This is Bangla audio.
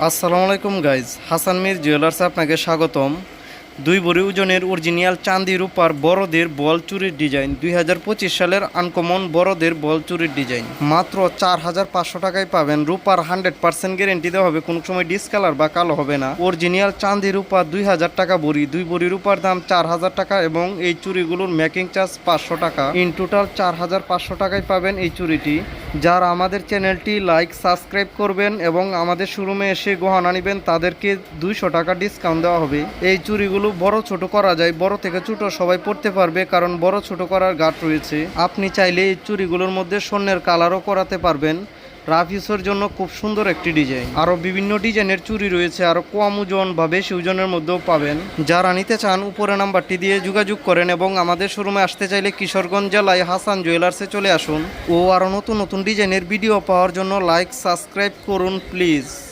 আসসালামু আলাইকুম গাইজ হাসান মির জুয়েলার্সে আপনাকে স্বাগতম। দুই বড়ি ওজনের অরিজিনাল চাঁদি রূপার বড়দের বল চুরির ডিজাইন দুই হাজার পঁচিশ সালের আনকমন বড়দের বল চুরির ডিজাইন মাত্র চার হাজার পাঁচশো টাকায় পাবেন। রূপার হান্ড্রেড পার্সেন্ট গ্যারেন্টি দেওয়া হবে। কোনো সময় ডিসকালার বা কালো হবে না। অরিজিনাল চাঁদি রূপা দুই হাজার টাকা বড়ি। দুই বড়ি রূপার দাম চার হাজার টাকা এবং এই চুরিগুলোর মেকিং চার্জ পাঁচশো টাকা। ইন টোটাল চার হাজার পাঁচশো টাকায় পাবেন এই চুরিটি। যারা আমাদের চ্যানেলটি লাইক, সাবস্ক্রাইব করবেন এবং আমাদের শোরুমে এসে গহনা নেবেন, তাদেরকে দুইশো টাকা ডিসকাউন্ট দেওয়া হবে। এই চুরিগুলো বড় ছোট করা যায়, বড় থেকে ছোট সবাই পড়তে পারবে কারণ বড় ছোট করার গাঠ রয়েছে। আপনি চাইলে এই চুরিগুলোর মধ্যে স্বর্ণের কালারও করাতে পারবেন। রাফিসের জন্য খুব সুন্দর একটি ডিজাইন। আরও বিভিন্ন ডিজাইনের চুরি রয়েছে, আরও কম ওজন বা বেশি ওজনের মধ্যেও পাবেন। যারা নিতে চান, উপরে নাম্বারটি দিয়ে যোগাযোগ করেন এবং আমাদের শোরুমে আসতে চাইলে কিশোরগঞ্জ জেলায় হাসান জুয়েলার্সে চলে আসুন। ও আরও নতুন নতুন ডিজাইনের ভিডিও পাওয়ার জন্য লাইক, সাবস্ক্রাইব করুন, প্লিজ।